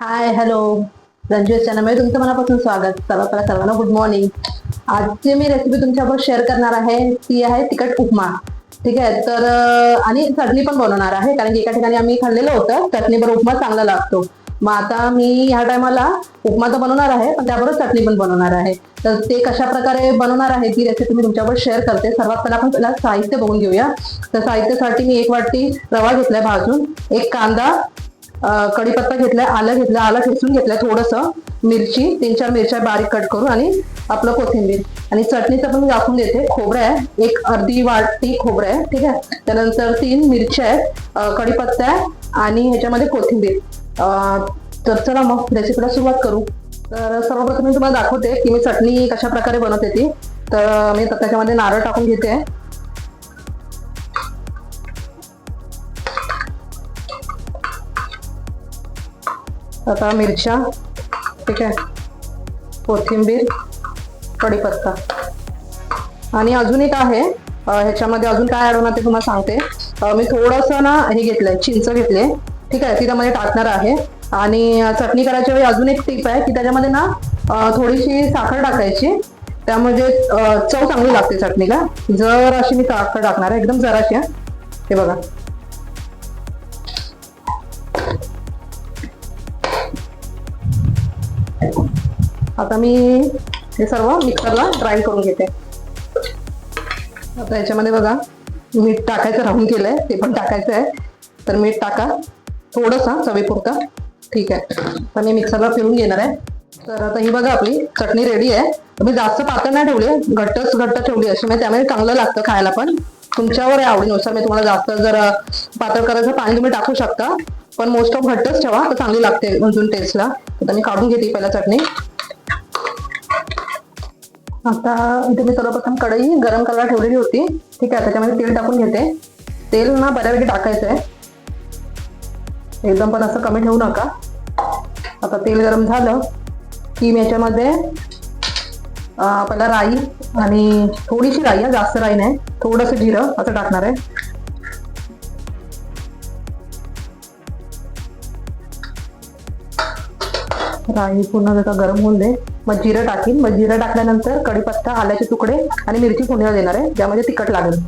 Hi hello Ranjit चॅनलमध्ये तुमचं मनापासून स्वागत. सर्वात पहिला सर्वांना गुड मॉर्निंग आजची मी रेसिपी तुमच्याबरोबर शेअर करणार आहे. ती आहे तिखट उपमा. ठीक आहे? तर आणि चटणी पण बनवणार आहे. कारण की एका ठिकाणी आम्ही खाल्लेलं होतं. चटणीबरोबर उपमा चांगला लागतो. मग आता मी ह्या टायमाला उपमा तर बनवणार आहे पण त्याबरोबर चटणी पण बनवणार आहे. तर ते कशा प्रकारे बनवणार आहे ती रेसिपी मी तुमच्याबरोबर शेअर करते. सर्वात पहिला आपण पहिला साहित्य बघून घेऊया. तर साहित्यासाठी मी एक वाटी रवा घेतलाय भाजून. एक कांदा कढीपत्ता घेतलाय आलं घेतलं आलं ठेचून घेतलंय थोडंसं मिरची तीन चार मिरच्या बारीक कट करून आणि आपलं कोथिंबीर. आणि चटणीचं पण मी दाखवून देते खोबरं आहे एक अर्धी वाटी खोबरं आहे ठीक आहे? त्यानंतर तीन मिरच्या आहेत कडीपत्ता कढीपत्ता आहे आणि ह्याच्यामध्ये कोथिंबीर. तर चला मग रेसिपीला सुरुवात करू. तर सर्वप्रथम मी तुम्हाला दाखवते की मी चटणी कशा प्रकारे बनवते ती. तर मी त्याच्यामध्ये नारळ टाकून घेते. आता मिरच्या ठीक आहे. कोथिंबीर कढीपत्ता. आणि अजून एक आहे ह्याच्यामध्ये अजून काय ऍड होणार ते तुम्हाला सांगते. मी थोडंसं ना हे घेतलंय चिंच घेतले. ठीक आहे ती त्यामध्ये टाकणार आहे. आणि चटणी करायच्या वेळी अजून एक टीप आहे की त्याच्यामध्ये ना थोडीशी साखर टाकायची. त्यामध्ये चव चांगली लागते चटणीला. जर अशी मी साखर टाकणार आहे एकदम जराशी आहे. हे बघा. आता मी हे सर्व मिक्सरला ग्राइंड करून घेते. आता याच्यामध्ये बघा मीठ टाकायचं राहून गेलंय ते पण टाकायचं आहे. तर मीठ टाका थोडंसं चवीपुरता. ठीक आहे. आता मी मिक्सरला फिरून घेणार आहे. तर आता ही बघा आपली चटणी रेडी आहे. मी जास्त पातळ नाही ठेवली घट्टच घट्ट ठेवली अशी म्हणजे त्यामुळे चांगलं लागतं खायला पण. तुमच्यावर आहे आवडीनुसार मी तुम्हाला जास्त जर पातळ करायचं पाणी तुम्ही टाकू शकता. पण मोस्ट ऑफ घट्टच ठेवा तर चांगली लागते अजून टेस्टला आता मी काढून घेते पहिला चटणी. आता इथे मी सर्वप्रथम कढई गरम करायला ठेवलेली होती. ठीक आहे त्याच्यामध्ये तेल टाकून घेते. तेल ना बऱ्यापैकी टाकायचं आहे एकदम पण असं कमी ठेवू नका. आता तेल गरम झालं की मी याच्यामध्ये पहिला राई आणि थोडीशी राई आहे जास्त राई नाही थोडंसं जिरं असं टाकणार आहे. राई पूर्ण जसा गरम होऊन दे. मग जिरं टाकीन. मग जिरं टाकल्यानंतर कढीपत्ता आल्याचे तुकडे आणि मिरची फोडणीला देणार आहे ज्यामध्ये तिखट लागेल.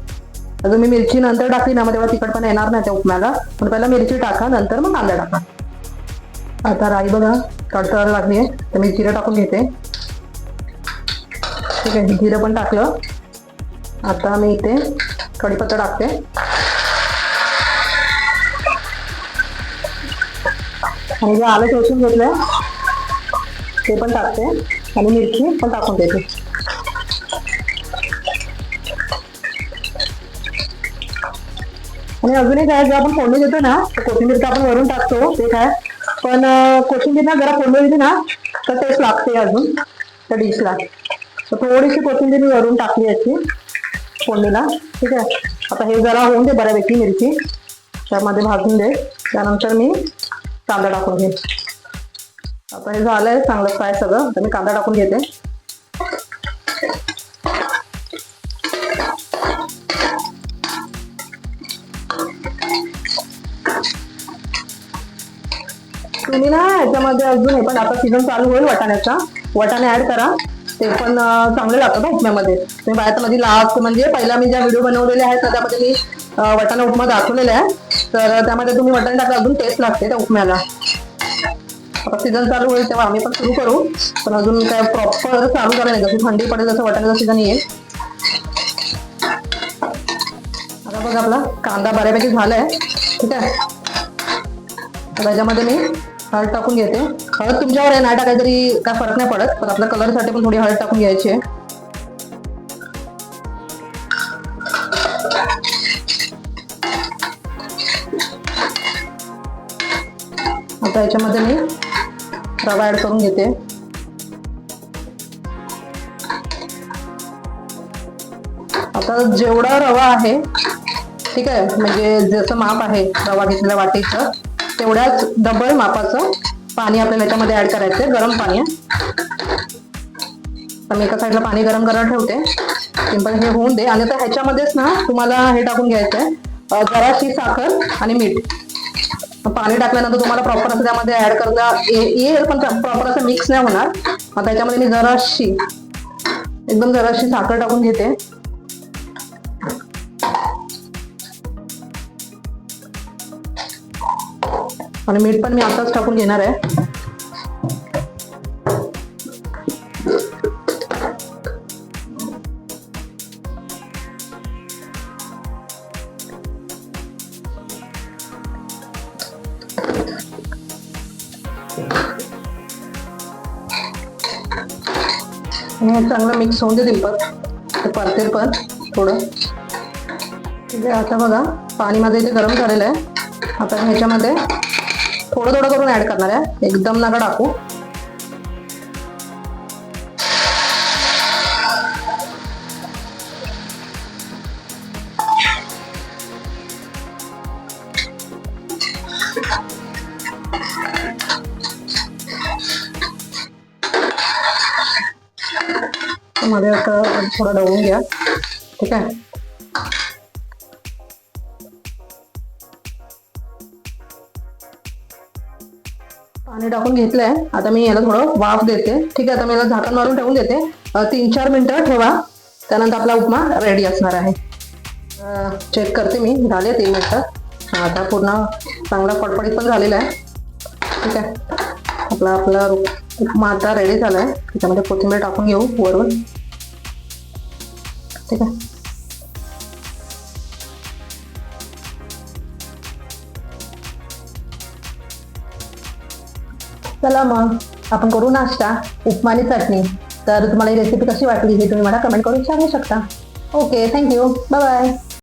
अजून मी मिरची नंतर टाकली ना मग तेव्हा तिखट पण येणार नाही त्या उपम्याला. पण पहिला मिरची टाका नंतर मग कांदा टाका. आता राई बघा तडतडायला लागली आहे तर मी जिरं टाकून घेते. ठीक आहे जिरं पण टाकलं. आता मी इथे कढीपत्ता टाकते. आणि जे आलं टोचून घेतलं ते पण टाकते. आणि मिरची पण टाकून देते. आणि अजून एक आहे जे आपण फोडणी देतो ना तर कोथिंबीर तर आपण वरून टाकतो ते काय? पण कोथिंबीर ना जरा फोडणी दिली ना तर टेस्ट लागते अजून त्या डिशला. तर थोडीशी कोथिंबीर मी वरून टाकली याची फोडणीला. ठीक आहे? आता हे जरा होऊन दे बऱ्यापैकी मिरची. त्यामध्ये भाजून दे. त्यानंतर मी कांदा टाकून घेईन. आता हे झालंय चांगलं फ्राय सगळं. तर मी कांदा टाकून घेते. तुम्ही ना याच्यामध्ये अजून हे पण आता सीझन चालू होईल वाटाण्याचा. वाटाणे ऍड करा. ते पण चांगले लागतात ना उपम्यामध्ये. तुम्ही बाहेर मध्ये लास्ट म्हणजे पहिला मी ज्या व्हिडिओ बनवलेले आहेत त्यामध्ये मी वाटाणा उपमा दाखवलेला आहे. तर त्यामध्ये तुम्ही वाटाणे टाकला अजून टेस्ट लागते त्या उपम्याला. आता सीझन चालू होईल तेव्हा आम्ही पण सुरू करू. पण अजून काय प्रॉपर चालू झालं नाही. जसं थंडी पडेल जसं वाटाण्याचा सीझन येईल. आता बघा आपला कांदा बऱ्यापैकी झालाय. ठीक आहे? त्याच्यामध्ये मी हळद टाकून घेते. हळद तुमच्यावर आहे नाही टाकाय तरी काय फरक नाही पडत. पण आपल्या कलरसाठी पण थोडी हळद टाकून घ्यायची आहे. आता याच्यामध्ये मी रवा ऍड करून घेते. आता जेवढा रवा आहे ठीक आहे म्हणजे जसं माप आहे रवा घेतलेल्या वाटीचं तेवढ्याच डबल मापाचं पाणी आपल्याला याच्यामध्ये ऍड करायचंय गरम पाणी. तर मी एका साईडला पाणी गरम करायला ठेवते. सिंपल हे होऊन दे. आणि आता ह्याच्यामध्येच ना तुम्हाला हे टाकून घ्यायचंय जराशी साखर आणि मीठ. पाणी टाकल्यानंतर तुम्हाला प्रॉपर असं त्यामध्ये ऍड करता येईल पण प्रॉपर असं मिक्स नाही होणार. मग त्याच्यामध्ये मी जराशी एकदम जराशी साखर टाकून घेते. आणि मीठ पण मी आताच टाकून घेणार आहे. चांगलं मिक्स होऊन देतील पण ते पण थोडं. आता बघा पाणी माझं इथे गरम झालेलं आहे. आता ह्याच्यामध्ये थोडं थोडं करून ऍड करणार आहे. एकदम नका टाकू. मध्ये आता थोडं डळून घ्या. ठीक आहे? पाणी टाकून घेतलंय. आता मी याला थोडं वाफ देते. ठीक आहे? आता मी याला झाकण मारून ठेवून देते. तीन चार मिनिटं ठेवा. त्यानंतर आपला उपमा रेडी असणार आहे. चेक करते मी. झाले तीन मिनटं. आता पूर्ण चांगला फडफडीत पण झालेला आहे. ठीक आहे? आपला आपला उपमा आता रेडी झाला आहे त्याच्यामध्ये कोथिंबीर टाकून घेऊ वरून. ठीक आहे. चला मग आपण करू नाश्ता उपमानी चटणी. तर तुम्हाला ही रेसिपी कशी वाटली हे तुम्ही मला कमेंट करून सांगू शकता. Okay thank you bye bye